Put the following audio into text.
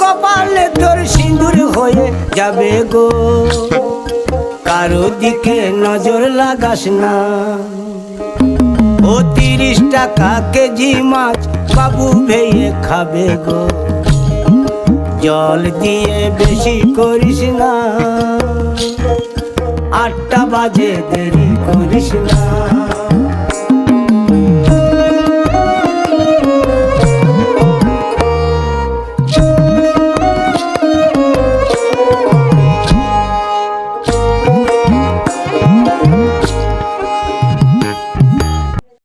কপালে তোর সিঁদুর হয়ে যাবে গো। কারও দিকে নজর লাগাস না। ও তিরিশ টাকা কেজি মাছ বাবু ভেয়ে খাবে গো। জল দিয়ে বেশি করিস না। আটটা বাজে দেরি করিস না।